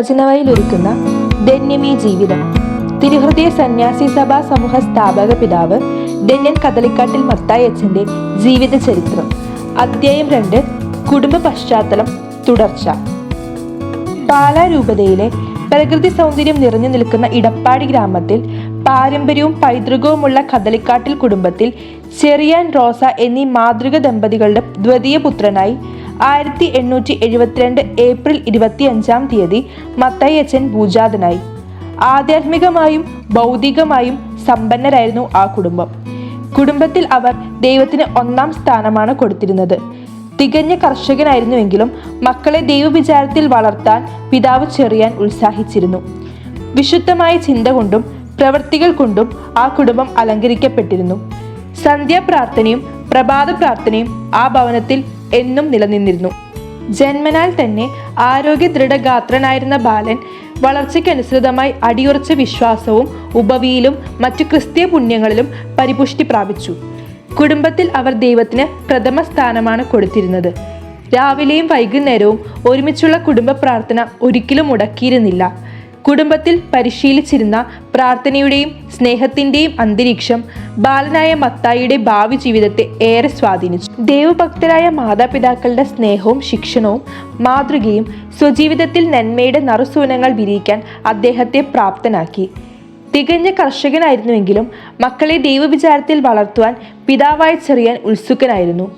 രചനവയിൽ ഒരുക്കുന്ന ധന്യമീ ജീവിതം. തിരുഹൃദയ സന്യാസി സഭാ സമൂഹ സ്ഥാപക പിതാവ് ധന്യൻ കദളിക്കാട്ടിൽ മത്തായി അച്ഛന്റെ ജീവിത ചരിത്രം. അധ്യായം രണ്ട് കുടുംബ പശ്ചാത്തലം തുടർച്ച. പാലാരൂപതയിലെ പ്രകൃതി സൗന്ദര്യം നിറഞ്ഞു നിൽക്കുന്ന ഇടപ്പാടി ഗ്രാമത്തിൽ പാരമ്പര്യവും പൈതൃകവുമുള്ള കദളിക്കാട്ടിൽ കുടുംബത്തിൽ ചെറിയാൻ റോസ എന്നീ മാതൃക ദമ്പതികളുടെ ദ്വിതീയ പുത്രനായി ആയിരത്തി എണ്ണൂറ്റി എഴുപത്തിരണ്ട് ഏപ്രിൽ ഇരുപത്തിയഞ്ചാം തീയതി മത്തയ്യച്ചൻ പൂജാതനായി. ആധ്യാത്മികമായും ഭൗതികമായും സമ്പന്നരായിരുന്നു ആ കുടുംബം. കുടുംബത്തിൽ അവർ ദൈവത്തിന് ഒന്നാം സ്ഥാനമാണ് കൊടുത്തിരുന്നത്. തികഞ്ഞ കർഷകനായിരുന്നുവെങ്കിലും മക്കളെ ദൈവവിചാരത്തിൽ വളർത്താൻ പിതാവ് ചെറിയാൻ ഉത്സാഹിച്ചിരുന്നു. വിശുദ്ധമായ ചിന്ത കൊണ്ടും പ്രവൃത്തികൾ കൊണ്ടും ആ കുടുംബം അലങ്കരിക്കപ്പെട്ടിരുന്നു. സന്ധ്യാപ്രാർത്ഥനയും പ്രഭാത പ്രാർത്ഥനയും ആ ഭവനത്തിൽ എന്നും നിലനിന്നിരുന്നു. ജന്മനാൽ തന്നെ ആരോഗ്യ ദൃഢഗാത്രനായിരുന്ന ബാലൻ വളർച്ചയ്ക്കനുസൃതമായി അടിയുറച്ച വിശ്വാസവും ഉപവിയിലും മറ്റു ക്രിസ്തീയ പുണ്യങ്ങളിലും പരിപുഷ്ടി പ്രാപിച്ചു. കുടുംബത്തിൽ അവർ ദൈവത്തിന് പ്രഥമ സ്ഥാനമാണ് കൊടുത്തിരുന്നത്. രാവിലെയും വൈകുന്നേരവും ഒരുമിച്ചുള്ള കുടുംബ പ്രാർത്ഥന ഒരിക്കലും മുടക്കിയിരുന്നില്ല. കുടുംബത്തിൽ പരിശീലിച്ചിരുന്ന പ്രാർത്ഥനയുടെയും സ്നേഹത്തിന്റെയും അന്തരീക്ഷം ബാലനായ മത്തായിയുടെ ഭാവി ജീവിതത്തെ ഏറെ സ്വാധീനിച്ചു. ദൈവഭക്തരായ മാതാപിതാക്കളുടെ സ്നേഹവും ശിക്ഷണവും മാതൃകയും സ്വജീവിതത്തിൽ നന്മയുടെ നറുസൂനങ്ങൾ വിരിയിക്കാൻ അദ്ദേഹത്തെ പ്രാപ്തനാക്കി. തികഞ്ഞ കർഷകനായിരുന്നുവെങ്കിലും മക്കളെ ദൈവവിചാരത്തിൽ വളർത്തുവാൻ പിതാവായ ചെറിയാൻ ഉത്സുക്കനായിരുന്നു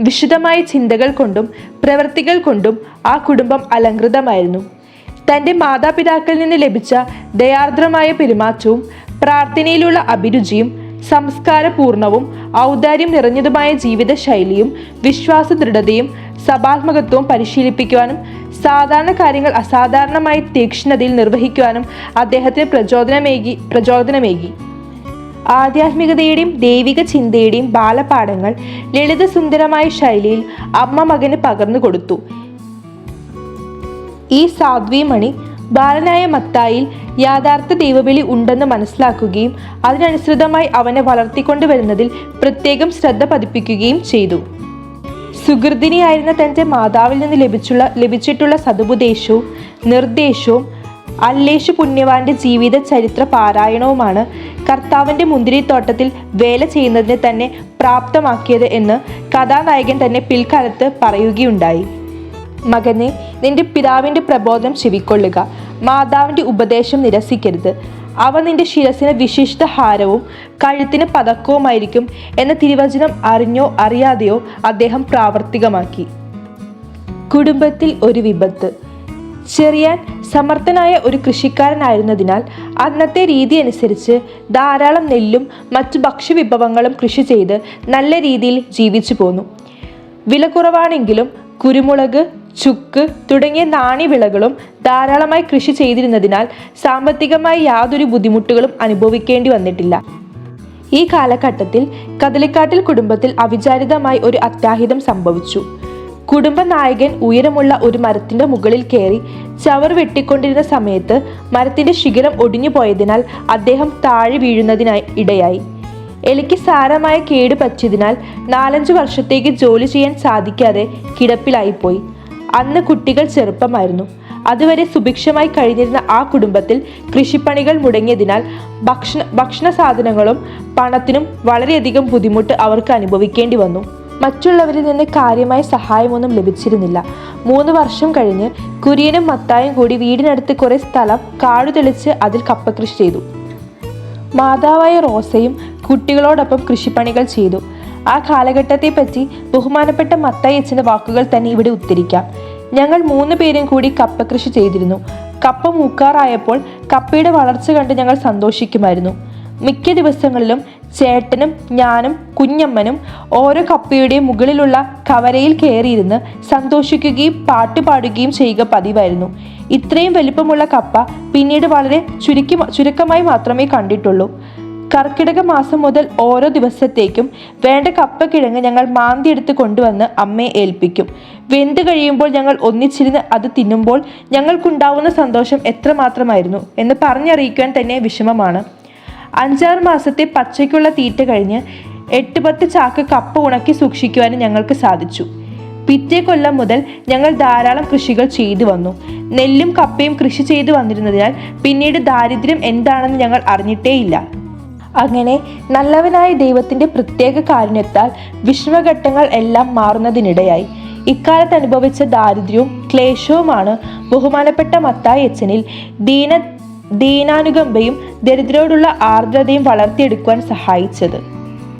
വിശുദ്ധമായ ചിന്തകൾ കൊണ്ടും പ്രവൃത്തികൾ കൊണ്ടും ആ കുടുംബം അലങ്കൃതമായിരുന്നു തന്റെ മാതാപിതാക്കളിൽ നിന്ന് ലഭിച്ച ദയാർദ്രമായ പെരുമാറ്റവും പ്രാർത്ഥനയിലുള്ള അഭിരുചിയും സംസ്കാരപൂർണവും ഔദാര്യം നിറഞ്ഞതുമായ ജീവിതശൈലിയും വിശ്വാസ ദൃഢതയും സഭാത്മകത്വവും പരിശീലിപ്പിക്കുവാനും സാധാരണ കാര്യങ്ങൾ അസാധാരണമായി തീക്ഷ്ണതയിൽ നിർവഹിക്കുവാനും അദ്ദേഹത്തിന് പ്രചോദനമേകി പ്രചോദനമേകി. ആധ്യാത്മികതയുടെയും ദൈവിക ചിന്തയുടെയും ബാലപാഠങ്ങൾ ലളിതസുന്ദരമായ ശൈലിയിൽ അമ്മ മകന് പകർന്നു കൊടുത്തു ഈ സാധ്വിമണി ബാലനായ മത്തായിൽ യാഥാർത്ഥ ദൈവവിളി ഉണ്ടെന്ന് മനസ്സിലാക്കുകയും അതിനനുസൃതമായി അവനെ വളർത്തിക്കൊണ്ടുവരുന്നതിൽ പ്രത്യേകം ശ്രദ്ധ പതിപ്പിക്കുകയും ചെയ്തു. സുഹൃദിനിയായിരുന്ന തന്റെ മാതാവിൽ നിന്ന് ലഭിച്ചുള്ള ലഭിച്ചിട്ടുള്ള സതുപദേശവും നിർദ്ദേശവും അല്ലേഷു പുണ്യവാന്റെ ജീവിത ചരിത്ര പാരായണവുമാണ് കർത്താവിന്റെ മുന്തിരിത്തോട്ടത്തിൽ വേല ചെയ്യുന്നതിന് തന്നെ പ്രാപ്തമാക്കിയത് എന്ന് കഥാനായകൻ തന്നെ പിൽക്കാലത്ത് പറയുകയുണ്ടായി. മകനെ നിന്റെ പിതാവിന്റെ പ്രബോധനം ചെവിക്കൊള്ളുക. മാതാവിന്റെ ഉപദേശം നിരസിക്കരുത്. അവ നിന്റെ ശിരസിന് വിശിഷ്ട ഹാരവും കഴുത്തിന് പതക്കവുമായിരിക്കും എന്ന തിരുവചനം അറിഞ്ഞോ അറിയാതെയോ അദ്ദേഹം പ്രാവർത്തികമാക്കി. കുടുംബത്തിൽ ഒരു വിപത്ത്. ചെറിയാൻ സമർത്ഥനായ ഒരു കൃഷിക്കാരനായിരുന്നതിനാൽ അന്നത്തെ രീതി അനുസരിച്ച് ധാരാളം നെല്ലും മറ്റു ഭക്ഷ്യവിഭവങ്ങളും കൃഷി ചെയ്ത് നല്ല രീതിയിൽ ജീവിച്ചു പോന്നു. വില കുറവാണെങ്കിലും കുരുമുളക് ചുക്ക് തുടങ്ങിയ നാണ്യവിളകളും ധാരാളമായി കൃഷി ചെയ്തിരുന്നതിനാൽ സാമ്പത്തികമായി യാതൊരു ബുദ്ധിമുട്ടുകളും അനുഭവിക്കേണ്ടി വന്നിട്ടില്ല. ഈ കാലഘട്ടത്തിൽ കദളിക്കാട്ടിൽ കുടുംബത്തിൽ അവിചാരിതമായി ഒരു അത്യാഹിതം സംഭവിച്ചു. കുടുംബ നായകൻ ഉയരമുള്ള ഒരു മരത്തിന്റെ മുകളിൽ കയറി ചവർ വെട്ടിക്കൊണ്ടിരുന്ന സമയത്ത് മരത്തിന്റെ ശിഖരം ഒടിഞ്ഞു പോയതിനാൽ അദ്ദേഹം താഴെ വീഴുന്നതിനായി ഇടയായി. എലിക്ക് സാരമായ കേട് പറ്റിയതിനാൽ നാലഞ്ചു വർഷത്തേക്ക് ജോലി ചെയ്യാൻ സാധിക്കാതെ കിടപ്പിലായിപ്പോയി. അന്ന് കുട്ടികൾ ചെറുപ്പമായിരുന്നു. അതുവരെ സുഭിക്ഷമായി കഴിഞ്ഞിരുന്ന ആ കുടുംബത്തിൽ കൃഷിപ്പണികൾ മുടങ്ങിയതിനാൽ ഭക്ഷണ ഭക്ഷണ സാധനങ്ങളും പണത്തിനും വളരെയധികം ബുദ്ധിമുട്ട് അവർക്ക് അനുഭവിക്കേണ്ടി വന്നു. മറ്റുള്ളവരിൽ നിന്ന് കാര്യമായ സഹായമൊന്നും ലഭിച്ചിരുന്നില്ല. മൂന്ന് വർഷം കഴിഞ്ഞ് കുര്യനും മത്തായും കൂടി വീടിനടുത്ത് കുറെ സ്ഥലം കാടു തെളിച്ച് അതിൽ കപ്പകൃഷി ചെയ്തു. മാതാവായ റോസയും കുട്ടികളോടൊപ്പം കൃഷിപ്പണികൾ ചെയ്തു. ആ കാലഘട്ടത്തെപ്പറ്റി ബഹുമാനപ്പെട്ട മത്തയച്ചന്റെ വാക്കുകൾ തന്നെ ഇവിടെ ഉദ്ധരിക്കാം. ഞങ്ങൾ മൂന്ന് പേരും കൂടി കപ്പ കൃഷി ചെയ്തിരുന്നു. കപ്പ മൂക്കാറായപ്പോൾ കപ്പയുടെ വളർച്ച കണ്ട് ഞങ്ങൾ സന്തോഷിക്കുമായിരുന്നു. മിക്ക ദിവസങ്ങളിലും ചേട്ടനും ഞാനും കുഞ്ഞമ്മനും ഓരോ കപ്പയുടെയും മുകളിലുള്ള കവരയിൽ കയറിയിരുന്ന് സന്തോഷിക്കുകയും പാട്ട് പാടുകയും ചെയ്യുക പതിവായിരുന്നു. ഇത്രയും വലിപ്പമുള്ള കപ്പ പിന്നീട് വളരെ ചുരുക്കി ചുരുക്കമായി മാത്രമേ കണ്ടിട്ടുള്ളൂ. കർക്കിടക മാസം മുതൽ ഓരോ ദിവസത്തേക്കും വേണ്ട കപ്പ കിഴങ്ങ് ഞങ്ങൾ മാന്തിയെടുത്ത് കൊണ്ടുവന്ന് അമ്മയെ ഏൽപ്പിക്കും. വെന്ത് കഴിയുമ്പോൾ ഞങ്ങൾ ഒന്നിച്ചിരുന്ന് അത് തിന്നുമ്പോൾ ഞങ്ങൾക്കുണ്ടാവുന്ന സന്തോഷം എത്രമാത്രമായിരുന്നു എന്ന് പറഞ്ഞറിയിക്കാൻ തന്നെ വിഷമമാണ്. അഞ്ചാറ് മാസത്തെ പച്ചയ്ക്കുള്ള തീറ്റ കഴിഞ്ഞ് എട്ട് പത്ത് ചാക്ക് കപ്പ ഉണക്കി സൂക്ഷിക്കുവാനും ഞങ്ങൾക്ക് സാധിച്ചു. പിറ്റേ കൊല്ലം മുതൽ ഞങ്ങൾ ധാരാളം കൃഷികൾ ചെയ്തു വന്നു. നെല്ലും കപ്പയും കൃഷി ചെയ്തു വന്നിരുന്നതിനാൽ പിന്നീട് ദാരിദ്ര്യം എന്താണെന്ന് ഞങ്ങൾ അറിഞ്ഞിട്ടേയില്ല. അങ്ങനെ നല്ലവനായ ദൈവത്തിന്റെ പ്രത്യേക കാരുണ്യത്താൽ വിഷമഘട്ടങ്ങൾ എല്ലാം മാറുന്നതിനിടയായി. ഇക്കാലത്ത് അനുഭവിച്ച ദാരിദ്ര്യവും ക്ലേശവുമാണ് ബഹുമാനപ്പെട്ട മത്തായി അച്ഛനിൽ ദീന ദീനാനുകമ്പയും ദരിദ്രരോടുള്ള ആർദ്രതയും വളർത്തിയെടുക്കുവാൻ സഹായിച്ചത്.